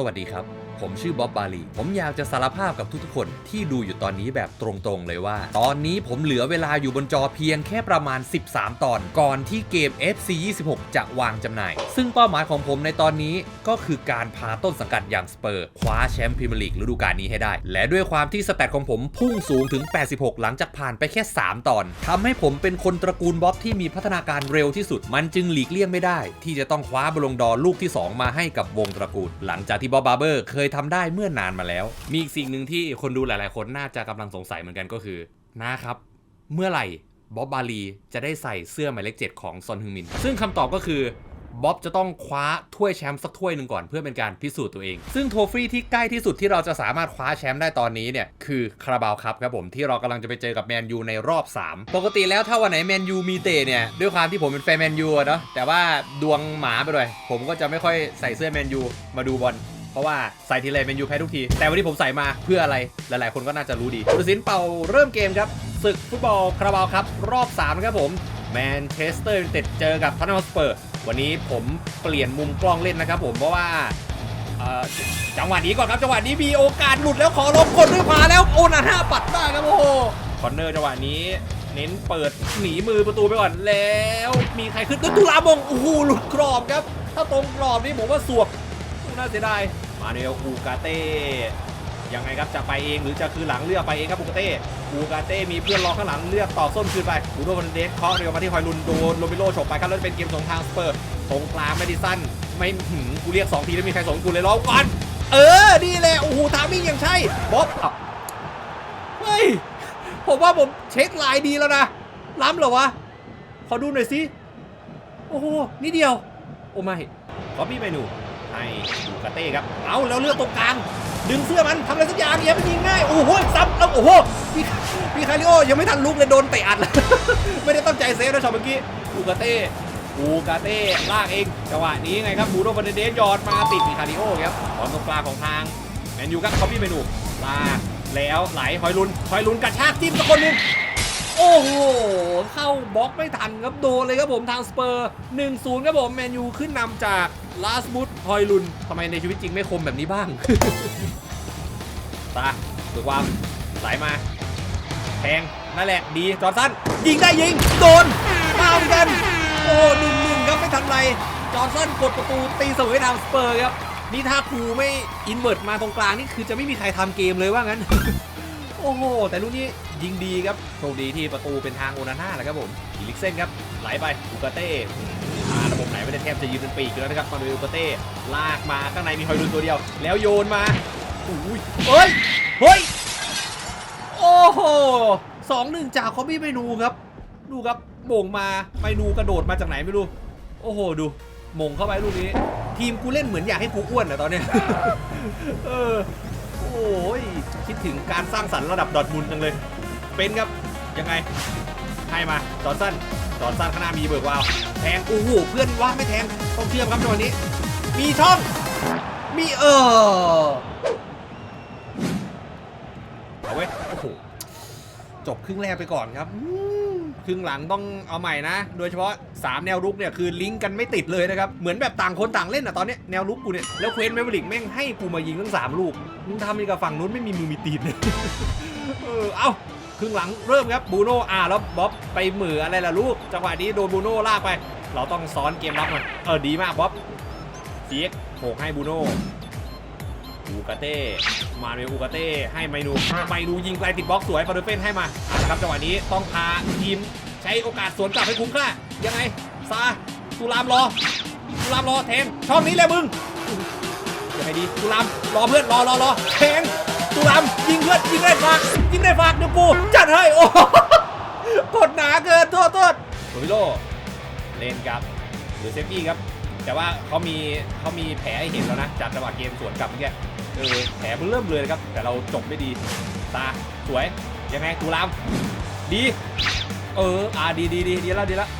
สวัสดีครับ ผมชื่อบ๊อบบาลี ผมอยากจะสารภาพกับทุกๆคนที่ดูอยู่ตอนนี้แบบตรงๆเลยว่า ตอนนี้ผมเหลือเวลาอยู่บนจอเพียงแค่ประมาณ 13 ตอน ก่อนที่เกม FC 26 จะวางจำหน่าย ซึ่งเป้าหมายของผมในตอนนี้ก็คือการพาต้นสังกัดอย่างสเปอร์คว้าแชมป์พรีเมียร์ลีกฤดูกาลนี้ให้ได้ และด้วยความที่สแตทของผมพุ่งสูงถึง 86 หลังจากผ่านไปแค่ 3 ตอนทำให้ผมเป็นคนตระกูลบ๊อบที่มีพัฒนาการเร็วที่สุด มันจึงหลีกเลี่ยงไม่ได้ ที่จะต้องคว้าบอลลงดอลูกที่ 2 มาให้กับวงตระกูลหลังจากที่บ๊อบบาร์เบอร์เคยทำได้เมื่อนานมาแล้ว มีอีกสิ่งหนึ่งที่คนดูหลาย ๆ คนน่าจะกำลังสงสัยเหมือนกันก็คือนะครับ เมื่อไหร่บ๊อบบาลีจะได้ใส่เสื้อหมายเลขเจ็ดของซอนฮึงมิน ซึ่งคำตอบก็คือบ๊อบจะต้องคว้าถ้วยแชมป์สักถ้วยหนึ่งก่อนเพื่อเป็นการพิสูจน์ตัวเอง ซึ่งโทฟี่ที่ใกล้ที่สุดที่เราจะสามารถคว้าแชมป์ได้ตอนนี้เนี่ย คือคาราบาวครับครับผมที่เรากำลังจะไปเจอกับแมนยูในรอบ 3 ปกติแล้วถ้าวันไหนแมนยูมีเตะเนี่ย ด้วยความที่ผมเป็นแฟนแมนยูเนาะแต่ว่าดวงหมาไปเลยผมก็จะไม่ค่อยใส่เสื้อแมนยูมาดูบอล ราะว่าใส่ทีไรแมนยูแพ้ทุกที แต่วันนี้ผมใส่มาเพื่ออะไรหลาย ๆ คนก็น่าจะรู้ดีดูสินเป่าเริ่มเกมครับศึกฟุตบอลคาราบาวครับรอบ3นะครับผมแมนเชสเตอร์ยูไนเต็ดเจอกับท็อตแนมสเปอร์วันนี้ผมเปลี่ยนมุมกล้องเล่นนะครับผมเพราะว่าจังหวะนี้ก่อนครับจังหวะนี้มีโอกาสหลุดแล้วขอลงกดด้วยขวาแล้วโอนาท่าปัดได้ครับโอ้โหคอนเนอร์จังหวะนี้เน้นเปิดหนีมือประตูไปก่อนแล้วมีใครขึ้นตุลามงโอ้โหหลุดกรอบครับ ถ้าตรงกรอบนี่ผมว่าสวบน่าเสียดาย มาเนลอูกาเต้ยังไงครับจะไปเองหรือจะคือหลังเลือกไปเองครับอูกาเต้อูกาเต้มีเพื่อนรอข้างหลังเลือกต่อส้นคืนไปอูโดวันเดสเคาะเร็วมาที่ฮอยลุนโดนโรเมโรฉกไปครับแล้วเป็นเกมสองทางสเปอร์ตรงกลางแมดิสันไม่หืมกูเรียก 2 ทีแล้วมีใครสองกูเลยร้องก่อนเออนี่แหละโอ้โหทามิ่งยังใช่บ๊อบเฮ้ยผมว่าผมเช็คลน์ดีแล้วนะล้ำเหรอวะขอดูหน่อยสิโอ้โหนี่เดียว โอ้ไม่ก็มีเมนู ให้ดูกาเต้ครับ เอาแล้วเลือกตรงกลาง ดึงเสื้อมันทำอะไรสักอย่างอย่าไปยิงง่าย โอ้โหซ้ำแล้วโอ้โหพี่พี่คาริโอยังไม่ทันลุกเลยโดนเตะอัดเลยไม่ได้ตั้งใจเซฟนะช็อตเมื่อกี้อูกาเต้อูกาเต้ลากเองจังหวะนี้ไงครับบูโดบันเดสยอดมาติดพี่คาริโอครับบอลตรงกลางของทางแมนยูครับเขาพี่เมนูลากแล้วไหลหอยลุนหอยลุนกระชากจิ้มสักคนหนึง โอ้โห เข้าบล็อกไม่ทันครับโดนเลยครับผมทางสเปอร์ 1-0 ครับผมแมนยูขึ้นนำจากลาสบุตฮอยลุนทำไมในชีวิตจริงไม่คมแบบนี้บ้าง ตาฝึกความไหลมาแทงนั่นแหละดีจอร์นสันยิงได้ยิง โดนเป้ามกัน โอ้หนึ่งหนึ่งครับไม่ทันไร จอร์นสันกดประตูตีเสมอให้ทางสเปอร์ครับนี่ถ้าครูไม่อินเวิร์ตมาตรงกลางนี่คือจะไม่มีใครทำเกมเลยว่างั้น โอ้โห แต่ลูกนี้ยิงดีครับ โชคดีที่ประตูเป็นทางโอนาน่าแหละครับผมอีลิกเซนครับ ไหลไปอูกาเต้มาระบบไหนไม่ได้แทบจะยืนเป็นปีกแล้วนะครับมาดูอูกาเต้ ลากมาข้างในมีฮอยลุนตัวเดียว แล้วโยนมาอุ้ยเฮ้ย เฮ้ย โอ้โหสองหนึ่งจากคอมบี้เมนูครับ ดูครับโบ่งมาเมนูกระโดดมาจากไหนไม่รู้ โอ้โห ดูมงเข้าไปลูกนี้ ทีมกูเล่นเหมือนอยากให้กูอ้วนอะตอนเนี้ยเออ โอ้ยคิดถึงการสร้างสรรค์ระดับดอทมุนจังเลย เป็นครับยังไงให้มาจอร์สั้นจอร์สันข้างหน้ามีเบิร์กวาวแทงโอ้โหเพื่อนว่าไม่แทงต้องเชื่อมครับจังหวะนี้ มีช่องมีเออเอาไว้ จบครึ่งแรกไปก่อนครับครึ่งหลังต้องเอาใหม่นะ โดยเฉพาะ 3 แนวรุกเนี่ยคือลิงก์กันไม่ติดเลยนะครับ เหมือนแบบต่างคนต่างเล่นอะตอนนี้แนวรุกกูเนี่ย แล้วเควนเมเวลิกแม่งให้กูมายิงทั้ง 3 ลูก มึงทำนี่กับฝั่งนู้นไม่มีมือมีตีนเออเอาครึ่งหลังเริ่มครับบูโน่อ่าแล้วบ๊อบไปเหมืออะไรล่ะลูก จังหวะนี้โดนบูโน่ลากไป เราต้องซ้อนเกมรับมันเออดีมากบ๊อบเสียกโขกให้บูโน่ อูกาเต้ มาเนอูกาเต้ ให้ไมนูไมนูยิงไกลติดบล็อกสวยฟาเดเฟนให้มาครับจังหวะนี้ต้องพาทีมใช้โอกาสสวนกลับให้คุ้มค่ายังไงซาตุลามรอตุลามรอแทงช่องนี้เลยมึงยังไงดีตุลามรอเพื่อนรอรอรอแทงตุลามยิงเพื่อนยิงได้ฝากยิงได้ฝากเดี๋ยวกูจัดให้โอ้กดหนาเกินโทษโทษโรบิโลเล่นกับหรือเซฟกี้ครับแต่ว่าเขามีเขามีแผลให้เห็นแล้วนะจากจังหวะเกมสวนกลับเมื่อกี้ เออแผลมันเริ่มเลยนะครับ แต่เราจบได้ดี ตาสวย ยังไงตูราม ดี เอออ่าดีดีดีดีแล้วดีแล้ว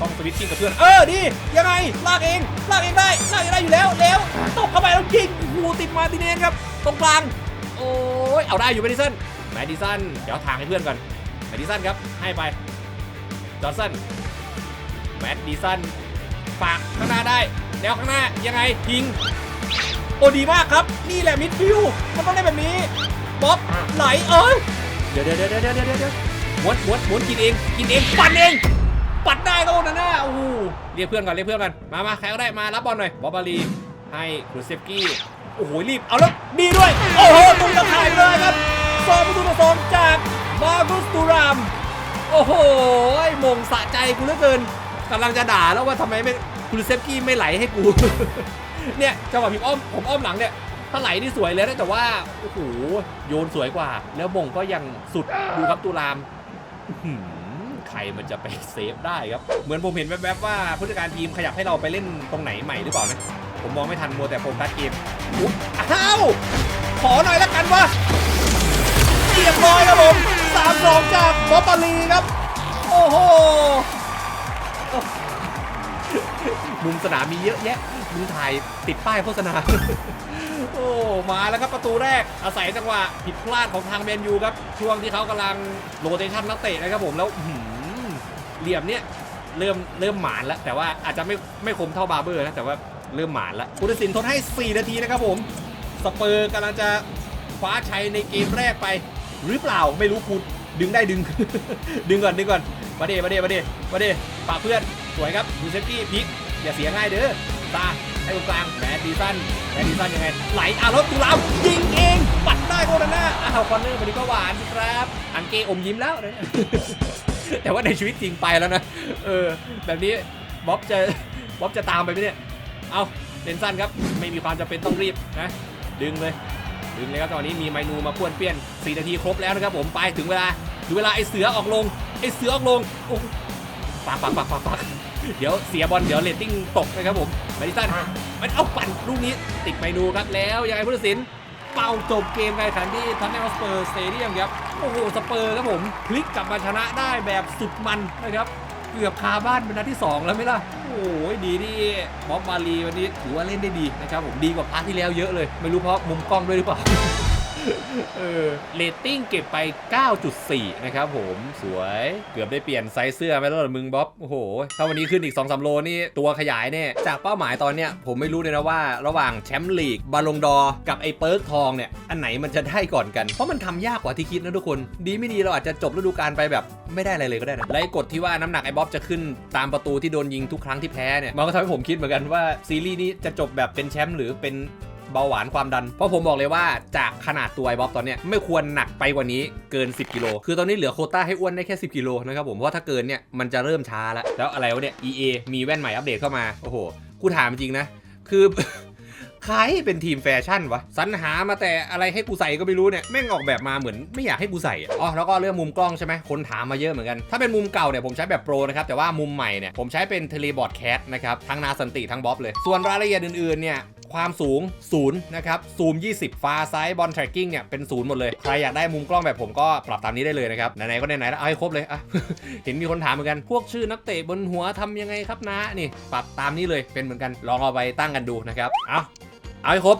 ต้องสวิตชิ่งกับเพื่อน เออ ดี ยังไง ลากเอง ลากเองได้ ลากเองได้อยู่แล้วแล้วตบเข้าไปแล้วยิงโอ้โหติดมาติเนนครับ ตรงกลาง โอ้ย เอาได้อยู่แมดิสันแมดิสัน เดี๋ยวทางให้เพื่อนก่อนแมดิสันครับ ให้ไป จอร์สันแมดดิสัน ฝากข้างหน้าได้ แล้วข้างหน้ายังไงยิง โอ้ดีมากครับ นี่แหละมิดฟิลมันต้องได้แบบนี้บ๊อบไหลเอ้ยเดี๋ยวเดี๋ยวเดี๋ยวเดี๋ยวเดี๋ยวเดี๋ยวม้วนม้วนม้วนกินเองกินเองปั่นเองปั่นได้ก็โอ้นะน่าโอ้โหเรียกเพื่อนก่อนเรียกเพื่อนก่อนมามาใครก็ได้มารับบอลหน่อยบ๊อบบาลีให้ครูเซฟกี้โอ้โหรีบเอาแล้วดีด้วยโอ้โหตุ้มตะข่ายเลยครับสองประตูต่อสองจากมาร์กุสตูรามโอ้โหมงสะใจกูเหลือเกินกำลังจะด่าแล้วว่าทำไมไม่คุณเซฟกี้ไม่ไหลให้กู เนี่ยจังหวะผมอ้อมผมอ้อมหลังเนี่ยถ้าไหลนี่สวยเลยนะแต่ว่าโอ้โหโยนสวยกว่า แล้วมงก็ยังสุดดูครับตุลามหือใครมันจะไปเซฟได้ครับ เหมือนผมเห็นแวบๆว่าผู้จัดการทีมขยับให้เราไปเล่นตรงไหนใหม่หรือเปล่านะ ผมมองไม่ทันมัวแต่โฟกัสเกมอุ๊ยอ้าว ขอหน่อยละกันวะเรียบร้อยครับผมสามสองจากบอปปาลีครับ โอ้โห มุมสนามมีเยอะแยะมุมถ่ายติดป้ายโฆษณา โอ้มาแล้วครับประตูแรกอาศัยจังหวะผิดพลาดของทางแมนยูครับ ช่วงที่เขากำลังโรเตชันนักเตะนะครับผมแล้วหือเหลี่ยมเนี้ยเริ่มเริ่มหมานแล้ว แต่ว่าอาจจะไม่ไม่คมเท่าบาเบอร์นะแต่ว่าเริ่มหมานแล้วพุทธศิลป์ทดให้ 4 นาทีนะครับผมสเปอร์กำลังจะคว้าชัยในเกมแรกไป หรือเปล่าไม่รู้คูดึงได้ดึง ดึงก่อนดึงก่อนมาเดมาเดมาเดมาเดปากเพื่อนสวยครับดูเซฟกี้พิก อย่าเสียง่ายเด้อตาให้ตรงกลางแมดดีสันแมดดีสันยังไง ไหลอะแล้วตุลามยิงเอง ปัดได้โคตรน่าอ้าวคอนเนอร์วันนี้ก็หวานสิครับ อังเกอมยิ้มแล้วนะแต่ว่าในชีวิตจริงไปแล้วนะ เออ แบบนี้บ๊อบจะบ๊อบจะตามไปไหมเนี่ย เอาเลนสั้นครับ ไม่มีความจำเป็นต้องรีบนะ ดึงเลย ดึงเลยครับตอนนี้มีเมนูมาป้วนเปี้ยน 4 นาทีครบแล้วนะครับผม ไปถึงเวลา ถึงเวลาไอ้เสือออกลง ไอ้เสือออกลง โอ้ปักปักปักปักปัก เดี๋ยวเสียบอลเดี๋ยวเรตติ้งตกนะครับผมมาดิสันมันเอาปั่นลูกนี้ติดเมนูครับแล้วยังไงผู้ตัดสิน เป่าจบเกมการแข่งขันที่ทันเนลสเปอร์สเตเดียมครับโอ้โหสเปอร์ครับผมพลิกกลับมาชนะได้แบบสุดมันนะครับเกือบคาบ้านเป็นนัดที่ 2 แล้วไหมล่ะ โอ้ยดีที่บ๊อบบาลีวันนี้ถือว่าเล่นได้ดีนะครับผมดีกว่าพาร์ทที่แล้วเยอะเลย ไม่รู้เพราะมุมกล้องด้วยหรือเปล่า เออเรตติ้งเก็บไป 9.4 นะครับผมสวยเกือบได้เปลี่ยนไซส์เสื้อไหมล่ะมึงบ๊อบโอ้โหถ้าวันนี้ขึ้นอีก 2-3 โลนี่ตัวขยายแน่จากเป้าหมายตอนเนี้ยผมไม่รู้เลยนะว่า ระหว่างแชมป์ลีกบาลงดอกับไอ้เปิร์กทองเนี่ยอันไหนมันจะได้ก่อนกัน เพราะมันทำยากกว่าที่คิดนะทุกคน ดีไม่ดีเราอาจจะจบฤดูกาลไปแบบไม่ได้อะไรเลยก็ได้นะและกฎที่ว่าน้ำหนักไอ้บ๊อบจะขึ้นตามประตูที่โดนยิงทุกครั้งที่แพ้เนี่ยมันก็ทำให้ผมคิดเหมือนกันว่าซีรีส์นี้จะจบแบบเป็นแชมป์หรือเป็น เบาหวานความดัน เพราะผมบอกเลยว่าจากขนาดตัวไอ้บ๊อบตอนเนี้ยไม่ควรหนักไปกว่านี้เกิน 10กิโลคือตอนนี้เหลือโคต้าให้อ้วนได้แค่ 10กิโลนะครับผมเพราะถ้าเกินเนี่ยมันจะเริ่มช้าแล้วแล้วอะไรวะเนี่ย EA มีแว่นใหม่อัปเดตเข้ามาโอ้โหกูถามจริงนะ คือใครเป็นทีมแฟชั่นวะสรรหามาแต่อะไรให้กูใส่ก็ไม่รู้เนี่ยแม่งออกแบบมาเหมือนไม่อยากให้กูใส่อ๋อแล้วก็เรื่องมุมกล้องใช่ไหมคนถามมาเยอะเหมือนกัน ถ้าเป็นมุมเก่าเนี่ยผมใช้แบบโปรนะครับ แต่ว่ามุมใหม่เนี่ยผมใช้เป็นเทเลบอร์ดแคสนะครับ ทั้งนาสันติทั้งบ๊อบเลย ส่วนรายละเอียดอื่นๆเนี่ย ความสูง0นะครับซูม 20ฟาไซส์บอลแทร็กกิ้งเนี่ยเป็นศูนย์หมดเลย ใครอยากได้มุมกล้องแบบผมก็ปรับตามนี้ได้เลยนะครับ ไหนๆก็ไหนๆแล้วเอาให้ครบเลยอะเห็นมีคนถามเหมือนกัน พวกชื่อนักเตะบนหัวทำยังไงครับนะนี่ ปรับตามนี้เลยเป็นเหมือนกันลองเอาไปตั้งกันดูนะครับเอา เอาให้ครบ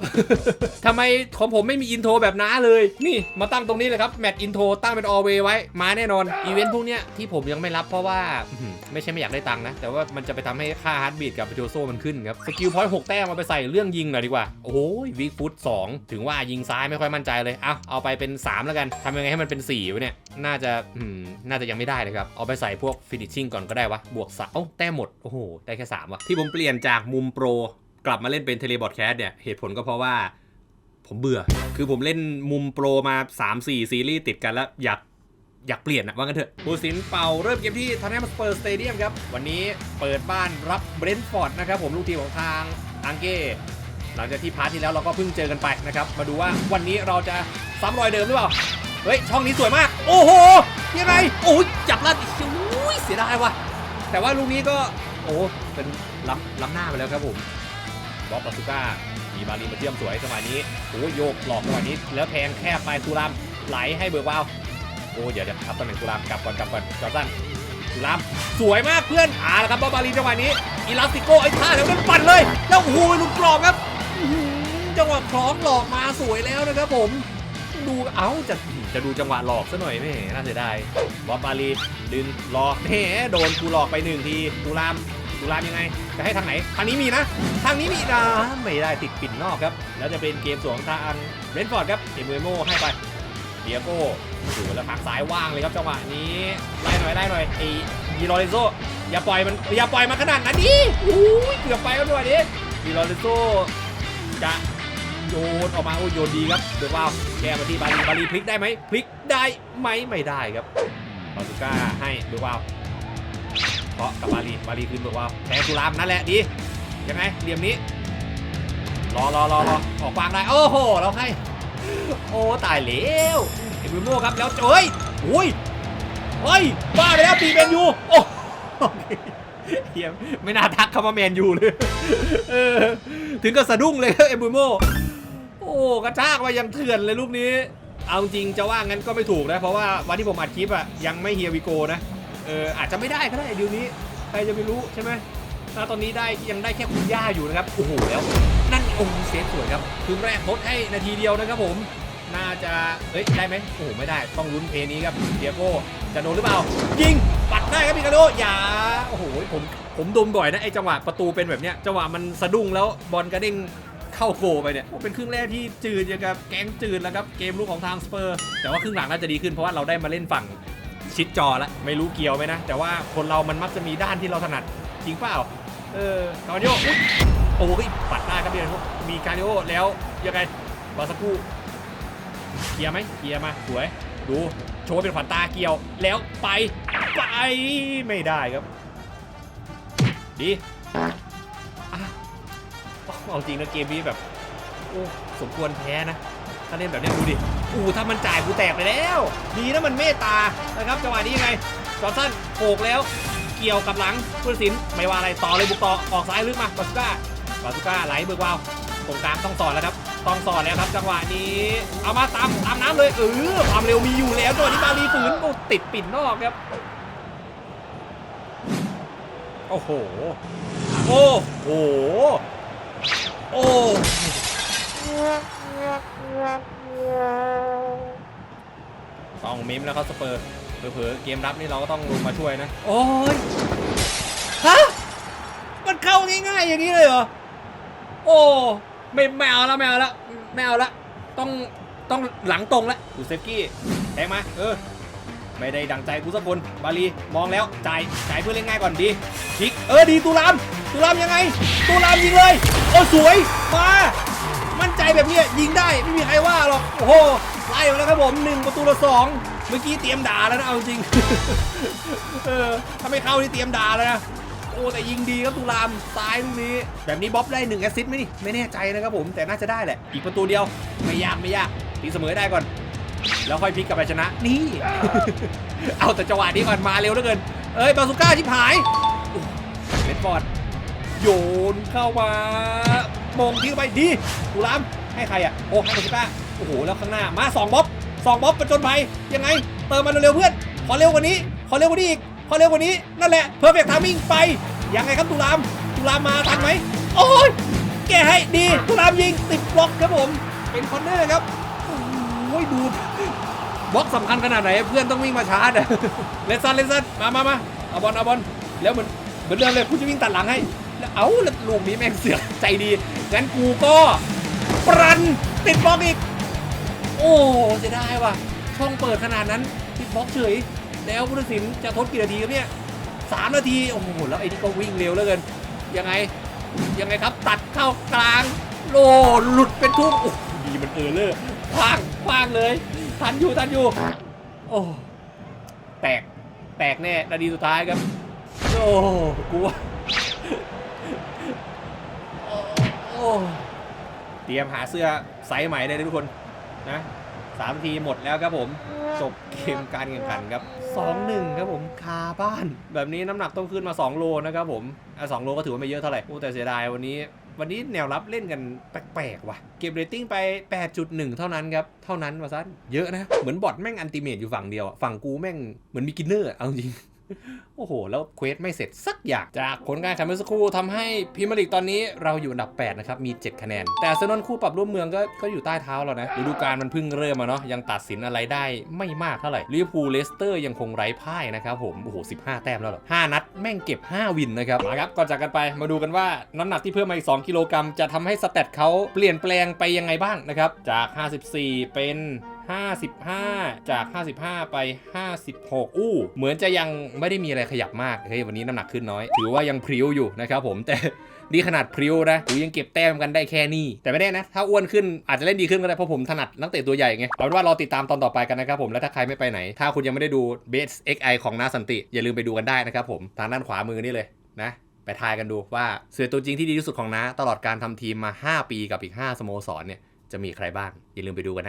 ทำไมของผมไม่มีอินโทรแบบน้าเลย นี่มาตั้งตรงนี้เลยครับแมตช์อินโทรตั้งเป็นออเวไว้ มาแน่นอน อีเวนต์พวกเนี้ยที่ผมยังไม่รับเพราะว่าอื้อหือไม่ใช่ไม่อยากได้ตังค์นะ แต่ว่ามันจะไปทำให้ค่าฮาร์ดบีทกับโจโซมันขึ้นครับ สกิลพอยต์หกแต้มมาไปใส่เรื่องยิงหน่อยดีกว่า โอ้ยวิกฟุตสองถึงว่ายิงซ้ายไม่ค่อยมั่นใจเลย เอาเอาไปเป็น 3 แล้วกันทำยังไงให้มันเป็น4วะเนี่ย น่าจะอืมน่าจะยังไม่ได้เลยครับ เอาไปใส่พวกฟินิชชิ่งก่อนก็ได้วะบวกสามเอ้าแต้มหมดโอ้โหได้แค่3วะที่ผมเปลี่ยนจากมุมโปร กลับมาเล่นเป็นเทเลบอร์ดแคสเนี่ยเหตุผลก็เพราะว่าผมเบื่อ คือผมเล่นมุมโปรมา 3-4 ซีรีส์ติดกันแล้วอยากอยากเปลี่ยนอะว่างั้นเถอะผู้สินเป่าเริ่มเกมที่ทันแนมสเปอร์สเตเดียมครับ วันนี้เปิดบ้านรับเบรนท์ฟอร์ดนะครับผมลูกทีมของทางอังเก้ หลังจากที่พาร์ทที่แล้วเราก็เพิ่งเจอกันไปนะครับ มาดูว่าวันนี้เราจะซ้ำรอยเดิมหรือเปล่า เฮ้ย ช่องนี้สวยมาก โอ้โห ยังไง โอ้ยจับลัดอีกโอ้ยเสียดายว่ะ แต่ว่าลูกนี้ก็ โอ้เป็นล้ำล้ำหน้าไปแล้วครับผม บอสปาสุก้ามีบาลีมาเชื่อมสวยสมัยนี้โอ้ยโยกหลอกสมัยนี้ แล้วแทงแคบไปตุรามไหลให้เบิร์กวาวโอ้เดี๋ยวเดี๋ยวครับตำแหน่งตุรามกลับก่อนกลับก่อนจอร์สันตุรามสวยมากเพื่อนอ่าแล้วครับบอสบาลีจังหวะนี้อีลาสติโกไอ้ท่าแล้วนั้นปั่นเลยแล้วโอ้โหหลุดกรอบครับจังหวะคล้องหลอกมาสวยแล้วนะครับผมดูเอ้าจะจะดูจังหวะหลอกซะหน่อยแม่น่าเสียดายบอสบาลีดึงหลอกแหมโดนกูหลอกไปหนึ่งทีตุราม ดูรามยังไง จะให้ทางไหน ทางนี้มีนะ ทางนี้มีนะไม่ได้ติดปิ่นนอกครับ แล้วจะเป็นเกมสวนของทางเรนฟอร์ดครับเอมเบโมให้ไปเดียโก้ดูแล้วทางซ้ายว่างเลยครับจังหวะนี้ไล่หน่อยไล่หน่อยไอ้ดีโรเลโซอย่าปล่อยมันอย่าปล่อยมันขนาดนั้นดิอุ้ยเกือบไปแล้วด้วยดิดีโรเลโซจะโยนออกมาโอ้โยนดีครับเดือว่าแก้มาที่บาลีบาลีพลิกได้ไหมพลิกได้ไหมไม่ได้ครับบาลูก้าให้เดือว่า เพราะกับบาลีบาลีคืนเดือว่าแทงสุรามนั่นแหละดียังไงเหลี่ยมนี้ รอรอรอรอออกกวางได้โอ้โหเราให้โอ้ตายแล้วเอ็มวิโม่ครับแล้วเอ้ยอุ้ยเฮ้ยบ้าไปแล้วปีแมนยูโอ้เฮียไม่น่าทักคำว่าแมนยูเลยถึงกับสะดุ้งเลยเอ็มวิโมโอ้กระชากมายังเถื่อนเลยลูกนี้ เอาจริงจะว่างั้นก็ไม่ถูกนะ เพราะว่าวันที่ผมอัดคลิปอะยังไม่เฮียวิโกนะ เอออาจจะไม่ได้ก็ได้เดี๋ยวนี้ใครจะไปรู้ใช่ไหมถ้าตอนนี้ได้ยังได้แค่คุณย่าอยู่นะครับโอ้โหแล้ว นั่นโอ้โหเซฟสวยครับครึ่งแรกทดให้นาทีเดียวนะครับผมน่าจะเอ้ยได้ไหมโอ้โหไม่ได้ต้องลุ้นเพลย์นี้ครับเดียโก้จะโดนหรือเปล่ายิงปัดได้ครับพิกาโดอย่าโอ้โหผมผมดมบ่อยนะไอจังหวะประตูเป็นแบบเนี้ยจังหวะมันสะดุ้งแล้วบอลกระเด้งเข้าโกไปเนี่ยเป็นครึ่งแรกที่จืดอย่างกับแก๊งจืดแล้วครับเกมลุกของทางสเปอร์ แต่ว่าครึ่งหลังน่าจะดีขึ้นเพราะว่าเราได้มาเล่นฝั่ง ชิดจอล้วไม่รู้เกี่ยวไหมนะ แต่ว่าคนเรามันมักจะมีด้านที่เราถนัด จริงเปล่า เออคาร์ดิโออุ๊ยโอ้ยปัดได้ครับเดียนมีคาร์ดิโอแล้วยังไงบอลสักครู่เคลียร์ไหมเคลียร์มาสวย ดู โชว์เป็นขวัญตาเกี่ยว แล้วไป ไปไม่ได้ครับ ดีเอาจริงนะเกมนี้แบบ โอ้ สมควรแพ้นะ ถ้าเล่นแบบนี้ดูดิอู้ถ้ามันจ่ายกูแตกไปแล้ว ดีนะมันเมตตานะครับจังหวะนี้ยังไงจอร์นสันโขกแล้ว เกี่ยวกับหลังผู้ตัดสินไม่ว่าอะไรต่อเลยบุกต่อออกซ้ายลึกมาบาสุก้าบาสุก้าไหลเบิกวาวตรงกลางต้องสอนแล้วครับต้องสอนแล้วครับ จังหวะนี้เอามาตามตามน้ำเลยเออความเร็วมีอยู่แล้วตัวนี้บาลีฝืนโอ้ติดปิ่นนอกครับโอ้โห โอ้โห โอ้ ต้องมิมแล้วเขาสเปอร์เผลอๆเกมรับนี่เราก็ต้องลงมาช่วยนะ โอ้ยฮะมันเข้าง่ายๆอย่างนี้เลยเหรอ โอ้ไม่ไม่เอาแล้วไม่เอาแล้วไม่เอาละต้องต้องหลังตรงละดูเซฟกี้แทงมาเออไม่ได้ดังใจกูสักคนบาลีมองแล้วจ่ายจ่ายเพื่อเล่นง่ายก่อนดีพลิกเออดีตูรามตูรามยังไงตูรามยิงเลยโอ้สวยมามั่นใจ แบบนี้ยิงได้ไม่มีใครว่าหรอก โอ้โห ไล่มาแล้วครับผมหนึ่งประตูละสองเมื่อกี้เตรียมด่าแล้วนะเอาจริง เออถ้าไม่เข้านี่เตรียมด่าแล้วนะ โอ้แต่ยิงดีครับตุลามซ้ายลูกนี้ แบบนี้บ๊อบได้หนึ่งแอสซิสต์ไหมนี่ ไม่แน่ใจนะครับผมแต่น่าจะได้แหละ อีกประตูเดียว ไม่ยากไม่ยากตีเสมอได้ก่อน แล้วค่อยพลิกกลับไปชนะ นี่ เอาแต่จังหวะนี้ก่อนมาเร็วเหลือเกิน เอ้ยบาสุก้าที่ผายเบนฟอร์ดโยนเข้ามา มงทิ้งไปดีตุลาม ให้ใครอะ โอ้ให้บาสุก้าโอ้โห แล้วข้างหน้า มาสองบ๊อบสองบ๊อบประจนภัยยังไง เติมมาเร็วๆเพื่อน ขอเร็วกว่านี้ ขอเร็วกว่านี้อีก ขอเร็วกว่านี้ นั่นแหละ เพอร์เฟกต์ทามิ่งไป ยังไงครับตุลาม ตุลามมาทันไหม โอ้ย แกให้ดี ตุลามยิงติดบล็อกครับผม เป็นคอนเนอร์ครับ โอ้ยดูบล็อกสำคัญขนาดไหนเพื่อนต้องวิ่งมาชาร์จอเลนซันเลนซันมามามาเอาบอลเอาบอลแล้วเหมือนเหมือนเดิมเลยกูจะวิ่งตัดหลังให้ แล้วเอ้าล้วลูกนี้แม่งเสือกใจดีงั้นกูก็ ปรันติดบล็อกอีก โอ้จะได้ว่ะ ช่องเปิดขนาดนั้นติดบล็อกเฉย แล้วผู้ตัดสินจะทดกี่นาทีครับเนี่ยสามนาที โอ้โห แล้วไอ้นี่ก็วิ่งเร็วเหลือเกิน ยังไง ยังไงครับ ตัดเข้ากลาง โลหลุดเป็นทุ่งโอ้ดีมันเออเลอร์คว้างคว้างเลย ทันอยู่ทันอยู่ โอ้แตก แตกแน่ นาทีสุดท้ายครับ โอ้กูว่าโอ้ ตรียมหาเสื้อไซส์ใหม่ได้เลยทุกคนนะสามนาทีหมดแล้วครับผมจบเกมการแข่งขันครับสองหนึ่งครับผมคาบ้าน แบบนี้น้ำหนักต้องขึ้นมา 2 โลนะครับผมอะสองโลก็ถือว่าไม่เยอะเท่าไหร่โอ้แต่เสียดายวันนี้ วันนี้แนวรับเล่นกันแปลกๆว่ะ เก็บเรตติ้งไป 8.1 เท่านั้นครับ เท่านั้นว่าสั้นเยอะนะ เหมือนบอทแม่งอันติเมตอยู่ฝั่งเดียวอะฝั่งกูแม่งเหมือนมีกินเนอร์อะเอาจริง โอ้โห แล้วเควสไม่เสร็จสักอย่าง จากผลการแข่งเมื่อสักครู่ทำให้พรีเมียร์ลีกตอนนี้เราอยู่อันดับ 8 นะครับ มี 7 คะแนน แต่เซนอลคู่ปรับร่วมเมืองก็ก็อยู่ใต้เท้าเรานะฤดูกาลมันเพิ่งเริ่มมาเนาะยังตัดสินอะไรได้ไม่มากเท่าไหร่ลิเวอร์พูลเลสเตอร์ยังคงไร้พ่ายนะครับผมโอ้โห15 แต้มแล้วหรอ5นัดแม่งเก็บ 5 วินนะครับมาครับก่อนจากกันไปมาดูกันว่าน้ำหนักที่เพิ่มมาอีก2กิโลกรัมจะทำให้สเตตเขาเปลี่ยนแปลงไปยังไงบ้างนะครับจาก 54 เป็น55 จาก 55 ไป 56 อู้ เหมือนจะยังไม่ได้มีอะไรขยับมาก เฮ้ย วันนี้น้ำหนักขึ้นน้อย ถือว่ายังพริ้วอยู่นะครับผม แต่ดีขนาดพริ้วนะกูยังเก็บแต้มกันได้แค่นี้ แต่ไม่ได้นะ ถ้าอ้วนขึ้นอาจจะเล่นดีขึ้นก็ได้ เพราะผมถนัดนักเตะตัวใหญ่ไง เอาเป็นว่ารอติดตามตอนต่อไปกันนะครับผม และถ้าใครไม่ไปไหน ถ้าคุณยังไม่ได้ดูเบส XI ของนาสันติ อย่าลืมไปดูกันได้นะครับผม ทางด้านขวามือนี่เลยนะไปทายกันดูว่าเสือตัวจริงที่ดีที่สุดของน้าตลอดการทำทีมมา 5 ปีกับอีก 5 สโมสรเนี่ยจะมีใครบ้างอย่าลืมไปดูกันนะ